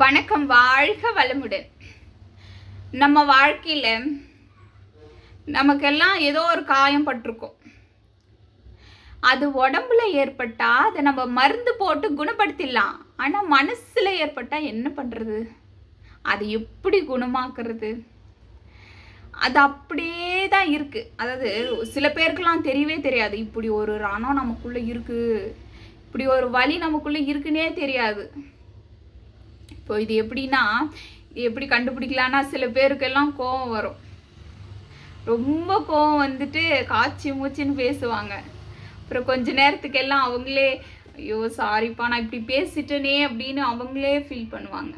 வணக்கம். வாழ்க வளமுடன். நம்ம வாழ்க்கையில் நமக்கெல்லாம் ஏதோ ஒரு காயம் பட்டிருக்கும். அது உடம்புல ஏற்பட்டால் அதை நம்ம மருந்து போட்டு குணப்படுத்திடலாம். ஆனால் மனசில் ஏற்பட்டால் என்ன பண்ணுறது அது எப்படி குணமாக்குறது? அது அப்படியே தான் இருக்குது அதாவது சில பேருக்கெல்லாம் தெரியவே தெரியாது. இப்படி ஒரு ரணம் நமக்குள்ளே இருக்குது இப்படி ஒரு வழி நமக்குள்ளே இருக்குன்னே தெரியாது. இப்போ இது எப்படின்னா எப்படி கண்டுபிடிக்கலான்னா சில பேருக்கெல்லாம் கோவம் வரும். ரொம்ப கோவம் வந்துட்டு காய்ச்சி மூச்சின்னு பேசுவாங்க. அப்புறம் கொஞ்ச நேரத்துக்கெல்லாம் அவங்களே ஐயோ சாரிப்பா நான் இப்படி பேசிட்டேனே அப்படின்னு அவங்களே ஃபீல் பண்ணுவாங்க.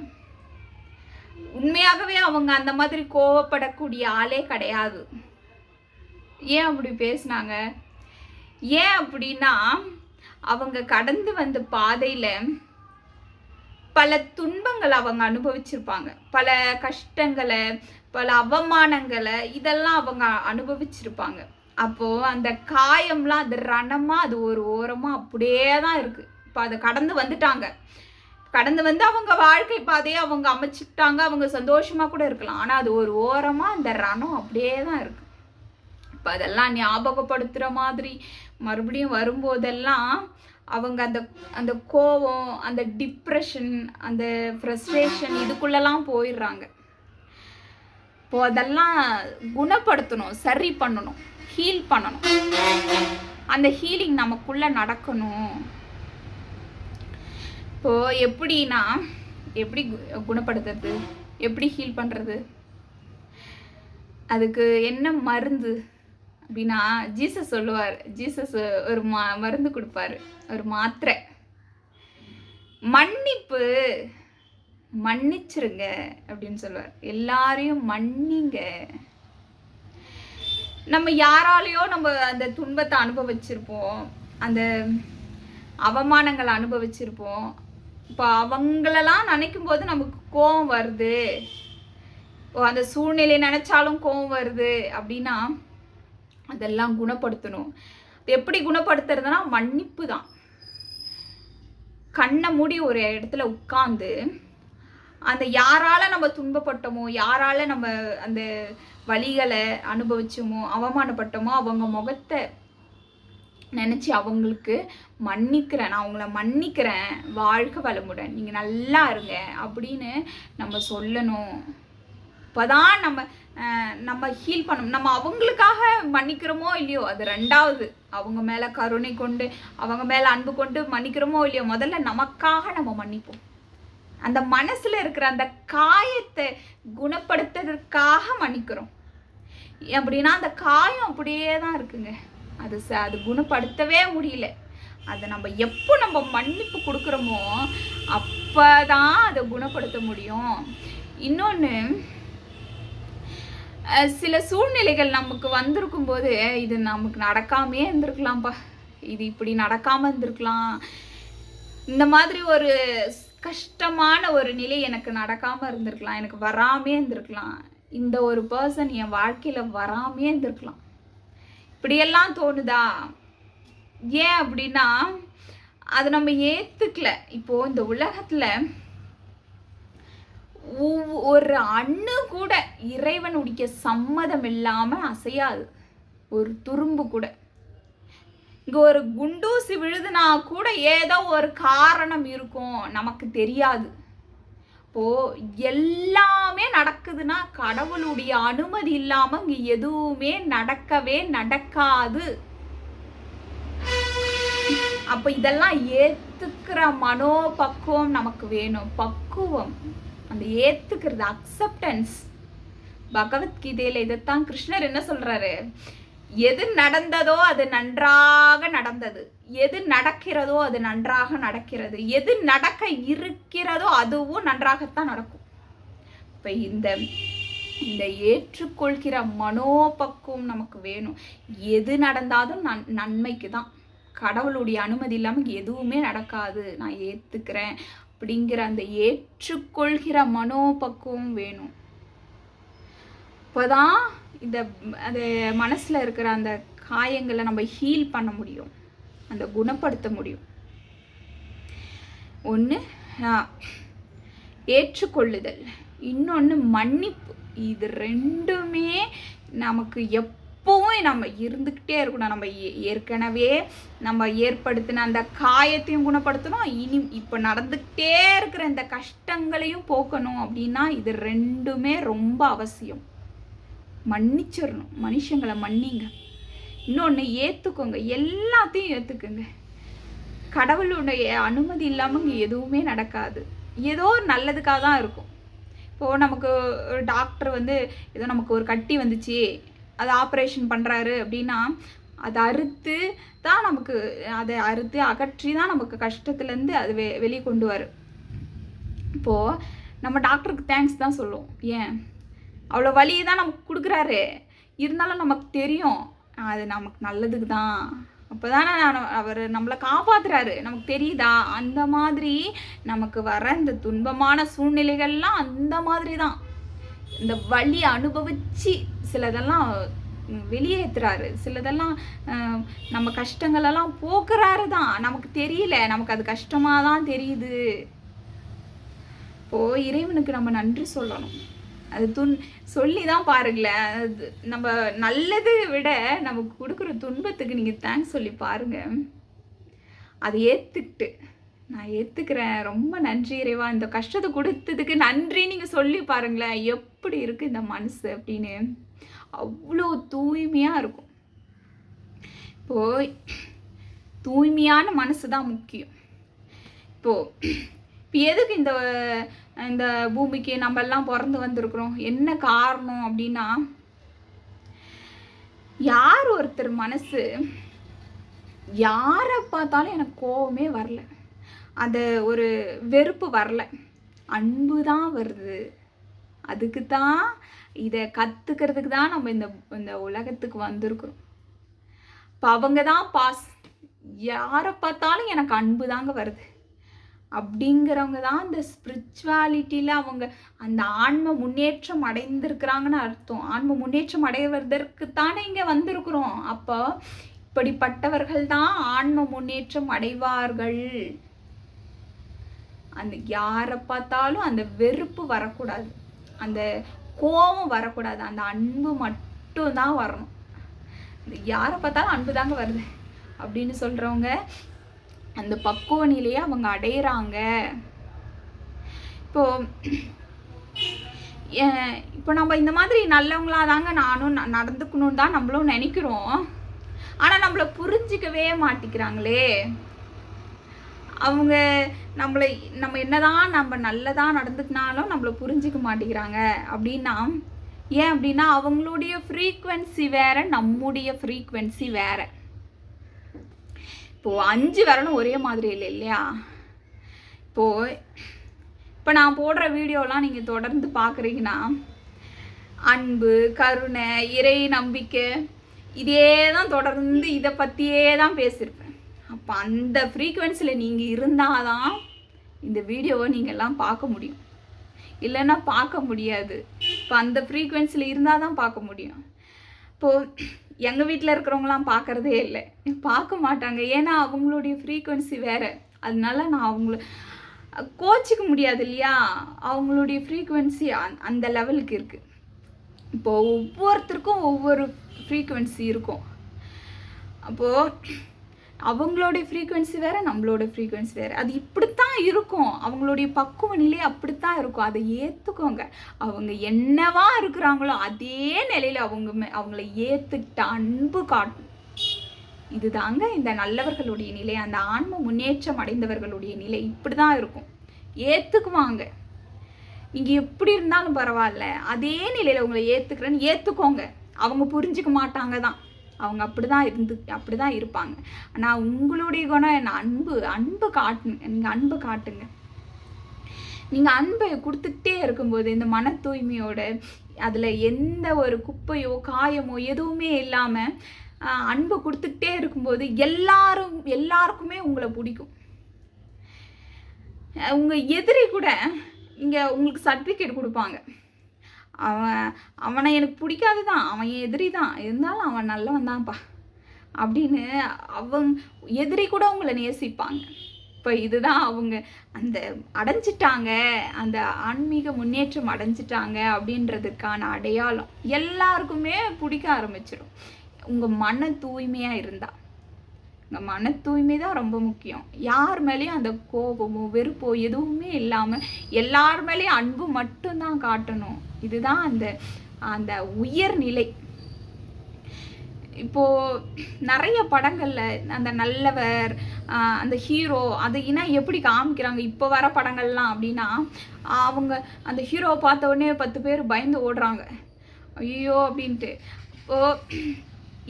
உண்மையாகவே அவங்க அந்த மாதிரி கோவப்படக்கூடிய ஆளே கிடையாது. ஏன் அப்படி பேசுனாங்க? ஏன் அப்படின்னா அவங்க கடந்து வந்த பாதையில் பல துன்பங்களை அவங்க அனுபவிச்சிருப்பாங்க. பல கஷ்டங்களை பல அவமானங்களை இதெல்லாம் அவங்க அனுபவிச்சிருப்பாங்க. அப்போ அந்த காயம்லாம் அது ரணமாக அது ஒரு ஓரமாக அப்படியே தான் இருக்கு. இப்போ அதை கடந்து வந்துட்டாங்க. கடந்து வந்து அவங்க வாழ்க்கை பாதையை அவங்க அமைச்சுக்கிட்டாங்க அவங்க சந்தோஷமாக கூட இருக்கலாம். ஆனால் அது ஒரு ஓரமாக அந்த ரணம் அப்படியே தான் இருக்கு. இப்போ அதெல்லாம் ஞாபகப்படுத்துகிற மாதிரி மறுபடியும் வரும்போதெல்லாம் அவங்க அந்த அந்த கோவம் அந்த டிப்ரெஷன் அந்த ஃப்ரஸ்ட்ரேஷன் இதுக்குள்ளெல்லாம் போயிடுறாங்க. இப்போ அதெல்லாம் குணப்படுத்தணும் சரி பண்ணணும் ஹீல் பண்ணணும். அந்த ஹீலிங் நமக்குள்ளே நடக்கணும். இப்போ எப்படின்னா எப்படி குணப்படுத்துறது? எப்படி ஹீல் பண்ணுறது அதுக்கு என்ன மருந்து? அப்படின்னா ஜீசஸ் சொல்லுவார். ஜீசஸ் ஒரு மா மருந்து கொடுப்பாரு. ஒரு மாத்திரை. மன்னிப்பு மன்னிச்சிருங்க அப்படின்னு சொல்லுவார். எல்லாரையும் மன்னிங்க. நம்ம யாராலேயோ நம்ம அந்த துன்பத்தை அனுபவிச்சிருப்போம். அந்த அவமானங்களை அனுபவிச்சிருப்போம். இப்போ அவங்களெல்லாம் நினைக்கும் போது நமக்கு கோவம் வருது. அந்த சூழ்நிலையை நினைச்சாலும் கோவம் வருது அப்படின்னா அதெல்லாம் குணப்படுத்தணும். எப்படி குணப்படுத்துறதுனா மன்னிப்பு தான். கண்ணை மூடி ஒரு இடத்துல உட்காந்து அந்த யாரால நம்ம துன்பப்பட்டோமோ யாரால நம்ம அந்த வழிகளை அனுபவிச்சோமோ அவமானப்பட்டோமோ அவங்க முகத்தை நினச்சி அவங்களுக்கு மன்னிக்கிறேன் நான் அவங்கள மன்னிக்கிறேன் வாழ்க வளமுடன் நீங்கள் நல்லா இருங்க அப்படின்னு நம்ம சொல்லணும். இப்போதான் நம்ம நம்ம ஹீல் பண்ணணும். நம்ம அவங்களுக்காக மன்னிக்கிறோமோ இல்லையோ அது ரெண்டாவது. அவங்க மேலே கருணை கொண்டு அவங்க மேலே அன்பு கொண்டு மன்னிக்கிறோமோ இல்லையோ முதல்ல நமக்காக நம்ம மன்னிப்போம். அந்த மனசில் இருக்கிற அந்த காயத்தை குணப்படுத்துறதுக்காக மன்னிக்கிறோம். அப்படின்னா அந்த காயம் அப்படியே தான் இருக்குங்க. அது ச அது குணப்படுத்தவே முடியல. அதை நம்ம எப்போ நம்ம மன்னிப்பு கொடுக்குறோமோ அப்போ தான் அதை குணப்படுத்த முடியும். இன்னொன்று சில சூழ்நிலைகள் நமக்கு வந்திருக்கும் போது இது நமக்கு நடக்காமே இருந்திருக்கலாம்ப்பா. இது இப்படி நடக்காமல் இருந்திருக்கலாம். இந்த மாதிரி ஒரு கஷ்டமான ஒரு நிலை எனக்கு நடக்காமல் இருந்திருக்கலாம். எனக்கு வராமே இருந்திருக்கலாம். இந்த ஒரு பர்சன் என் வாழ்க்கையில் வராமே இருந்திருக்கலாம். இப்படியெல்லாம் தோணுதா? ஏன் அப்படின்னா அதை நம்ம ஏற்றுக்கல இப்போது இந்த உலகத்தில் ஒரு அண்ணு கூட இறைவனுடைய சம்மதம் இல்லாமல் அசையாது. ஒரு துரும்பு கூட. இங்கே ஒரு குண்டூசி விழுதுனா கூட ஏதோ ஒரு காரணம் இருக்கும். நமக்கு தெரியாது. இப்போ எல்லாமே நடக்குதுன்னா கடவுளுடைய அனுமதி இல்லாமல் இங்கே எதுவுமே நடக்கவே நடக்காது. அப்போ இதெல்லாம் ஏற்றுக்கிற மனோபக்குவம் நமக்கு வேணும். பக்குவம். அந்த ஏற்றுக்கிறது அக்செப்டன்ஸ் பகவத்கீதையில இதைத்தான் கிருஷ்ணர் என்ன சொல்றாரு? எது நடந்ததோ அது நன்றாக நடந்தது. எது நடக்கிறதோ அது நன்றாக நடக்கிறது. எது நடக்க இருக்கிறதோ அதுவும் நன்றாகத்தான் நடக்கும். இப்போ இந்த இந்த ஏற்றுக்கொள்கிற மனோபக்குவம் நமக்கு வேணும். எது நடந்தாலும் நன் நன்மைக்கு தான் கடவுளுடைய அனுமதி இல்லாமல் எதுவுமே நடக்காது. நான் ஏற்றுக்கிறேன் அப்படிங்கிற அந்த ஏற்றுக்கொள்கிற மனோபக்குவம் வேணும். இப்போதான் இந்த அது மனசில் இருக்கிற அந்த காயங்களை நம்ம ஹீல் பண்ண முடியும். அந்த குணப்படுத்த முடியும். ஒன்று ஏற்றுக்கொள்ளுதல். இன்னொன்று மன்னிப்பு. இது ரெண்டுமே நமக்கு எப்பவும் நம்ம இருந்துக்கிட்டே இருக்கணும். நம்ம ஏ- ஏற்கனவே நம்ம ஏற்படுத்தின அந்த காயத்தையும் குணப்படுத்தணும். இனி இப்போ நடந்துக்கிட்டே இருக்கிற இந்த கஷ்டங்களையும் போக்கணும் அப்படின்னா இது ரெண்டுமே ரொம்ப அவசியம். மன்னிச்சிடணும். மனுஷங்களை மன்னிங்க. இன்னொன்று ஏற்றுக்கோங்க எல்லாத்தையும் ஏற்றுக்குங்க கடவுளுடைய அனுமதி இல்லாமல் இங்கே எதுவுமே நடக்காது. ஏதோ ஒரு நல்லதுக்காக தான் இருக்கும். இப்போது நமக்கு ஒரு டாக்டர் வந்து ஏதோ நமக்கு ஒரு கட்டி வந்துச்சு. அதை ஆப்ரேஷன் பண்ணுறாரு அப்படின்னா அதை அறுத்து தான் நமக்கு அதை அறுத்து அகற்றி தான் நமக்கு கஷ்டத்துலேருந்து அது வெ வெளியே கொண்டு வரும். இப்போது நம்ம டாக்டருக்கு தேங்க்ஸ் தான் சொல்லுவோம். ஏன்? அவ்வளோ வழியை தான் நமக்கு கொடுக்குறாரு. இருந்தாலும் நமக்கு தெரியும். அது நமக்கு நல்லதுக்கு தான் அப்போ தானே அவர் நம்மளை காப்பாற்றுறாரு நமக்கு தெரியுதா? அந்த மாதிரி நமக்கு வர இந்த துன்பமான சூழ்நிலைகள்லாம் அந்த மாதிரி தான் இந்த வழி அனுபவிச்சு சிலதெல்லாம் வெளியேற்றுறாரு சிலதெல்லாம் நம்ம கஷ்டங்களெல்லாம் போக்குறாரு தான் நமக்கு தெரியல. நமக்கு அது கஷ்டமாக தான் தெரியுது. இப்போது இறைவனுக்கு நம்ம நன்றி சொல்லணும். அது துன் சொல்லி தான் பாருங்களேன் அது நம்ம நல்லதை விட நமக்கு கொடுக்குற துன்பத்துக்கு நீங்கள் தேங்க்ஸ் சொல்லி பாருங்கள் அதை ஏற்றுக்கிட்டு நான் ஏற்றுக்கிறேன் ரொம்ப நன்றி இறைவா. இந்த கஷ்டத்தை கொடுத்ததுக்கு நன்றி நீங்கள் சொல்லி பாருங்களேன் எப்படி இருக்குது இந்த மனசு அப்படின்னு. அவ்வளோ தூய்மையாக இருக்கும். இப்போ தூய்மையான மனசு தான் முக்கியம். இப்போது இப்போ எதுக்கு இந்த இந்த பூமிக்கு நம்ம எல்லாம் பிறந்து வந்திருக்கிறோம். என்ன காரணம் அப்படின்னா யார் ஒருத்தர் மனசு யாரை பார்த்தாலும் எனக்கு கோவமே வரல. அந்த ஒரு வெறுப்பு வரல. அன்பு தான் வருது. அதுக்கு தான் இதை கற்றுக்கிறதுக்கு தான் நம்ம இந்த இந்த உலகத்துக்கு வந்திருக்கிறோம். இப்போ அவங்க தான் பாஸ். யாரை பார்த்தாலும் எனக்கு அன்பு தாங்க வருது. அப்படிங்கிறவங்க தான் இந்த ஸ்பிரிச்சுவாலிட்டியில் அவங்க அந்த ஆன்ம முன்னேற்றம் அடைந்திருக்கிறாங்கன்னு அர்த்தம். ஆன்ம முன்னேற்றம் அடைவதற்கு தானே இங்கே வந்திருக்கிறோம். அப்போ இப்படிப்பட்டவர்கள் தான் ஆன்ம முன்னேற்றம் அடைவார்கள். அந்த யாரை பார்த்தாலும் அந்த வெறுப்பு வரக்கூடாது. அந்த கோபம் வரக்கூடாது. அந்த அன்பு மட்டும் தான் வரணும் யாரை பார்த்தாலும் அன்பு தாங்க வருது அப்படின்னு சொல்கிறவங்க அந்த பக்குவ நிலையை அவங்க அடையிறாங்க. இப்போ ஏ- இப்போ நம்ம இந்த மாதிரி நல்லவங்களா தாங்க நானும் ந- நடந்துக்கணும்னு தான் நம்மளும் நினைக்கிறோம். ஆனால் நம்மளை புரிஞ்சிக்கவே மாட்டிக்கிறாங்களே. அவங்க நம்மளை நம்ம என்னதான் நம்ம நல்லதாக நடந்துக்கினாலும் நம்மளை புரிஞ்சிக்க மாட்டேங்கிறாங்க அப்படின்னா ஏன் அப்படின்னா அவங்களுடைய ஃப்ரீக்குவென்சி வேறு நம்முடைய ஃப்ரீக்குவென்சி வேறு. இப்போது அஞ்சு விரலும் ஒரே மாதிரி இல்லை இல்லையா? இப்போது இப்போ நான் போடுற வீடியோலாம் நீங்கள் தொடர்ந்து பார்க்குறீங்கன்னா அன்பு கருணை இறை நம்பிக்கை இதே தான் தொடர்ந்து இதை பற்றியே தான் பேசியிருப்பேன். அப்போ அந்த ஃப்ரீக்குவென்சியில் நீங்கள் இருந்தால் தான் இந்த வீடியோவை நீங்கள் எல்லாம் பார்க்க முடியும். இல்லைன்னா பார்க்க முடியாது. இப்போ அந்த ஃப்ரீக்குவென்சியில் இருந்தால் தான் பார்க்க முடியும். இப்போது எங்கள் வீட்டில் இருக்கிறவங்களாம் பார்க்குறதே இல்லை. பார்க்க மாட்டாங்க. ஏன்னா அவங்களுடைய ஃப்ரீக்குவென்சி வேறு. அதனால நான் அவங்கள கோச்சிக்க முடியாது இல்லையா? அவங்களுடைய ஃப்ரீக்குவென்சி அந்த லெவலுக்கு இருக்குது இப்போ ஒவ்வொருத்தருக்கும் ஒவ்வொரு ஃப்ரீக்குவென்சி இருக்கும். அப்போது அவங்களோட ஃப்ரீக்குவென்சி வேறு நம்மளோட ஃப்ரீக்குவென்சி வேறு. அது இப்படித்தான் இருக்கும். அவங்களுடைய பக்குவ நிலை அப்படித்தான் இருக்கும். அதை ஏற்றுக்கோங்க அவங்க என்னவா இருக்கிறாங்களோ அதே நிலையில் அவங்க மே- அவங்கள ஏற்றுக்கிட்ட அன்பு காட்டும். இதுதாங்க இந்த நல்லவர்களுடைய நிலை. அந்த ஆன்ம முன்னேற்றம் அடைந்தவர்களுடைய நிலை இப்படி தான் இருக்கும். ஏற்றுக்குவாங்க நீங்கள் எப்படி இருந்தாலும் பரவாயில்ல. அதே நிலையில் உங்களை ஏற்றுக்கிறேன்னு ஏற்றுக்கோங்க அவங்க புரிஞ்சுக்க மாட்டாங்க தான். அவங்க அப்படி தான் இருந்து அப்படி தான் இருப்பாங்க. ஆனால் உங்களுடைய குணம் என்ன? அன்பு அன்பு காட்டுங்க. நீங்கள் அன்பு காட்டுங்க. நீங்கள் அன்பை கொடுத்துக்கிட்டே இருக்கும்போது இந்த மன தூய்மையோட அதில் எந்த ஒரு குப்பையோ காயமோ எதுவுமே இல்லாமல் அன்பு கொடுத்துக்கிட்டே இருக்கும்போது எல்லாரும் எல்லாருக்குமே உங்களை பிடிக்கும். உங்கள் எதிரி கூட இங்கே உங்களுக்கு சர்டிஃபிகேட் கொடுப்பாங்க. அவன் அவனை எனக்கு பிடிக்காது தான் அவன் எதிரி தான் இருந்தாலும் அவன் நல்லவன் தான்ப்பா. அப்படின்னு அவங்க எதிரி கூட உங்களை நேசிப்பாங்க. இப்போ இதுதான் அவங்க அந்த அடைஞ்சிட்டாங்க. அந்த ஆன்மீக முன்னேற்றம் அடைஞ்சிட்டாங்க அப்படின்றதுக்கான அடையாளம். எல்லாருக்குமே பிடிக்க ஆரம்பிச்சிடும் உங்கள் மன தூய்மையாக இருந்தால் இந்த மன தூய்மை தான் ரொம்ப முக்கியம். யார் மேலேயும் அந்த கோபமோ வெறுப்போ எதுவுமே இல்லாமல் எல்லார் மேலேயும் அன்பு மட்டும்தான் காட்டணும். இதுதான் அந்த அந்த உயர்நிலை. இப்போ நிறைய படங்கள்ல அந்த நல்லவர் அந்த ஹீரோ அதை ஏன்னா எப்படி காமிக்கிறாங்க? இப்போ வர படங்கள்லாம் அப்படின்னா அவங்க அந்த ஹீரோவை பார்த்த உடனே பத்து பேர் பயந்து ஓடுறாங்க. ஐயோ அப்படின்ட்டு. ஓ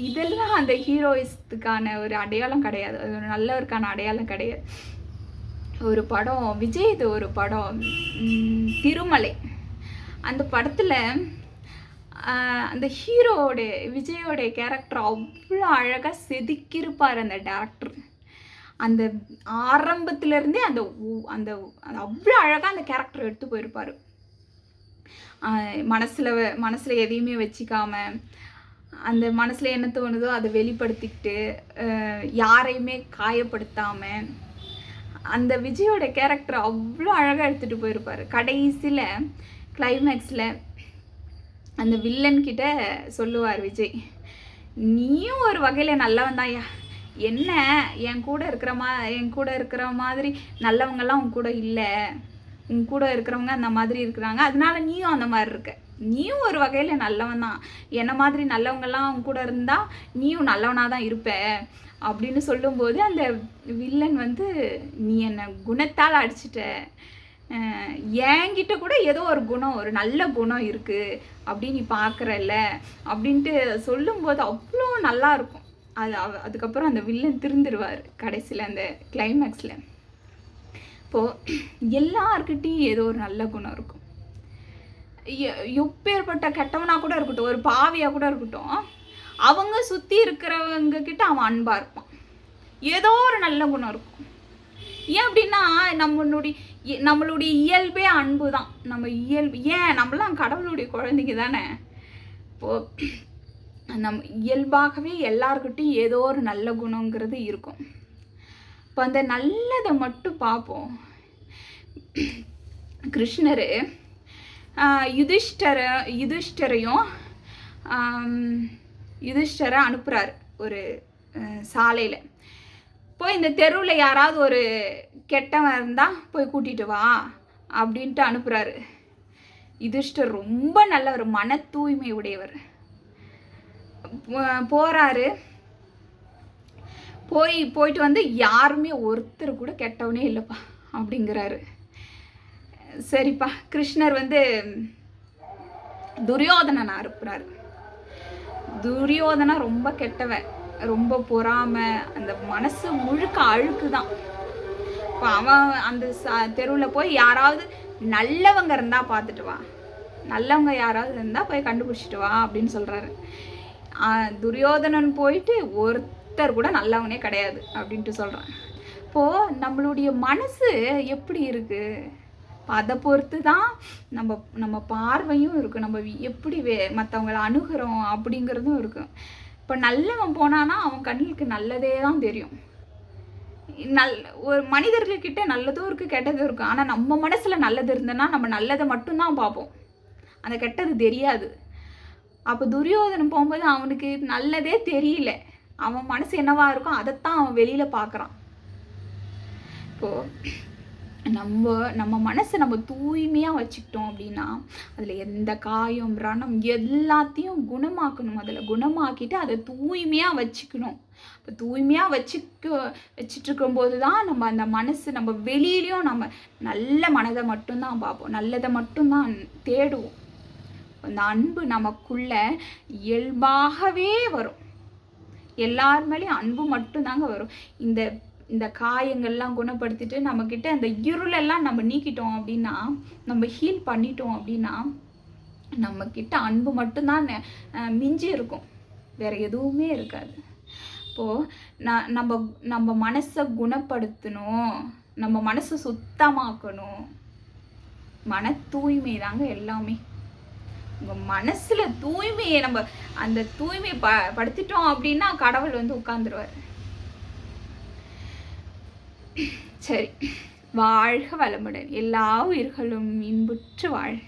இதெல்லாம் அந்த ஹீரோயிஸ்துக்கான ஒரு அடையாளம் கிடையாது. அது ஒரு நல்லவருக்கான அடையாளம் கிடையாது. ஒரு படம் விஜய்து ஒரு படம். திருமலை. அந்த படத்தில் அந்த ஹீரோவோட விஜயோடைய கேரக்டர் அவ்வளோ அழகாக செதுக்கியிருப்பார் அந்த டேரக்டர். அந்த ஆரம்பத்துலேருந்தே அந்த அந்த அந்த அவ்வளோ அழகாக அந்த கேரக்டர் எடுத்து போயிருப்பார். மனசில் மனசில் எதையுமே வச்சுக்காமல் அந்த மனசில் என்ன தோணுதோ அதை வெளிப்படுத்திக்கிட்டு யாரையுமே காயப்படுத்தாமல் அந்த விஜயோட கேரக்டர் அவ்வளோ அழகாக எடுத்துகிட்டு போயிருப்பார். கடைசியில் கிளைமேக்ஸில் அந்த வில்லன்கிட்ட சொல்லுவார் விஜய் நீயும் ஒரு வகையில் நல்லவன் தான்யா. என்ன என் கூட இருக்கிற மா என் கூட இருக்கிற மாதிரி நல்லவங்கெல்லாம் உன் கூட இல்லை. உன் கூட இருக்கிறவங்க அந்த மாதிரி இருக்கிறாங்க. அதனால நீயும் அந்த மாதிரி இருக்க. நீயும் ஒரு வகையில் நல்லவன் தான். என்ன மாதிரி நல்லவங்கெல்லாம் அவங்க கூட இருந்தால் நீயும் நல்லவனாக தான் இருப்ப. அப்படின்னு சொல்லும்போது அந்த வில்லன் வந்து நீ என்னை குணத்தால் அடிச்சிட்ட. அஹ் என்கிட்ட கூட ஏதோ ஒரு குணம் ஒரு நல்ல குணம் இருக்குது அப்படின்னு நீ பார்க்குறல்ல அப்படின்ட்டு சொல்லும்போது அவ்வளோ நல்லா இருக்கும். அது அதுக்கப்புறம் அந்த வில்லன் திருந்துருவார் கடைசியில் அந்த கிளைமேக்ஸில் இப்போது எல்லார்கிட்டேயும் ஏதோ ஒரு நல்ல குணம் இருக்கும். எப்பேற்பட்ட கெட்டவனாக கூட இருக்கட்டும் ஒரு பாவியாக கூட இருக்கட்டும் அவங்க சுற்றி இருக்கிறவங்க கிட்ட அவன் அன்பாக இருப்பான். ஏதோ ஒரு நல்ல குணம் இருக்கும். ஏன் அப்படின்னா நம்மளுடைய இ- நம்மளுடைய இயல்பே அன்பு தான். நம்ம இயல்பு ஏன்? நம்மளாம் கடவுளுடைய குழந்தைங்க தானே. இப்போது நம் இயல்பாகவே எல்லாருக்கிட்டையும் ஏதோ ஒரு நல்ல குணங்கிறது இருக்கும். இப்போ அந்த நல்லதை மட்டும் பார்ப்போம். கிருஷ்ணர் யுதிஷ்டர யுதிஷ்டரையும் யுதிஷ்டரை அனுப்புகிறார் ஒரு சாலையில். போய் இந்த தெருவில் யாராவது ஒரு கெட்டவன் இருந்தால் போய் கூட்டிட்டு வா அப்படின்ட்டு அனுப்புகிறாரு யுதிஷ்டர் ரொம்ப நல்லவர் மன தூய்மை உடையவர். போகிறாரு போய் போயிட்டு வந்து யாருமே ஒருத்தர் கூட கெட்டவனே இல்லைப்பா அப்படிங்கிறாரு. சரிப்பா. கிருஷ்ணர் வந்து துரியோதனனை அறுப்புறாரு துரியோதனா ரொம்ப கெட்டவன் ரொம்ப பொறாம. அந்த மனசு முழுக்க அழுக்கு தான் இப்போ அவன் அந்த தெருவில் போய் யாராவது நல்லவங்க இருந்தால் பார்த்துட்டு வா. நல்லவங்க யாராவது இருந்தால் போய் கண்டுபிடிச்சிட்டு வா அப்படின்னு சொல்கிறாரு துரியோதனன் போயிட்டு ஒருத்தர் கூட நல்லவனே கிடையாது அப்படின்ட்டு சொல்கிறான் இப்போது நம்மளுடைய மனசு எப்படி இருக்குது அதை பொறுத்து தான் நம்ம நம்ம பார்வையும் இருக்கும் நம்ம எப்படி வே மற்றவங்கள அணுகிறோம் அப்படிங்கிறதும் இருக்கும் இப்போ நல்லவன் போனானா அவன் கண்ணுக்கு நல்லதே தான் தெரியும். நல் ஒரு மனிதர்கள்கிட்ட நல்லதும் இருக்குது கெட்டதும் இருக்குது ஆனால் நம்ம மனசில் நல்லது இருந்ததுன்னா நம்ம நல்லதை மட்டும்தான் பார்ப்போம். அந்த கெட்டது தெரியாது. அப்போ துரியோதனம் போகும்போது அவனுக்கு நல்லதே தெரியல. அவன் மனசு என்னவா இருக்கும் அதைத்தான் அவன் வெளியில் பார்க்குறான். இப்போது நம்ம நம்ம மனசை நம்ம தூய்மையாக வச்சுக்கிட்டோம் அப்படின்னா அதில் எந்த காயம் ரணம் எல்லாத்தையும் குணமாக்கணும். அதில் குணமாக்கிட்டு அதை தூய்மையாக வச்சுக்கணும். இப்போ தூய்மையாக வச்சுக்க வச்சுட்டு இருக்கும்போது தான் நம்ம அந்த மனசு நம்ம வெளியிலையும் நம்ம நல்ல மனதை மட்டும்தான் பார்ப்போம். நல்லதை மட்டும்தான் தேடுவோம். அந்த அன்பு நமக்குள்ள இயல்பாகவே வரும். எல்லார் மேலேயும் அன்பு மட்டும்தாங்க வரும். இந்த இந்த காயங்கள்லாம் குணப்படுத்திட்டு நம்மக்கிட்ட அந்த இருளெல்லாம் நம்ம நீக்கிட்டோம் அப்படின்னா நம்ம ஹீல் பண்ணிட்டோம் அப்படின்னா நம்மக்கிட்ட அன்பு மட்டும்தான் நெ- மிஞ்சி இருக்கும். வேறு எதுவுமே இருக்காது. இப்போது நான் நம்ம நம்ம மனசை குணப்படுத்தணும் நம்ம மனசை சுத்தமாக்கணும். மன தூய்மை தாங்க எல்லாமே. உங்கள் மனசில் தூய்மையை நம்ம அந்த தூய்மை ப படுத்திட்டோம் அப்படின்னா கடவுள் வந்து உட்காந்துருவார் சரி. வாழ்க வளமுடன். எல்லா உயிர்களும் இன்புற்று வாழ்க.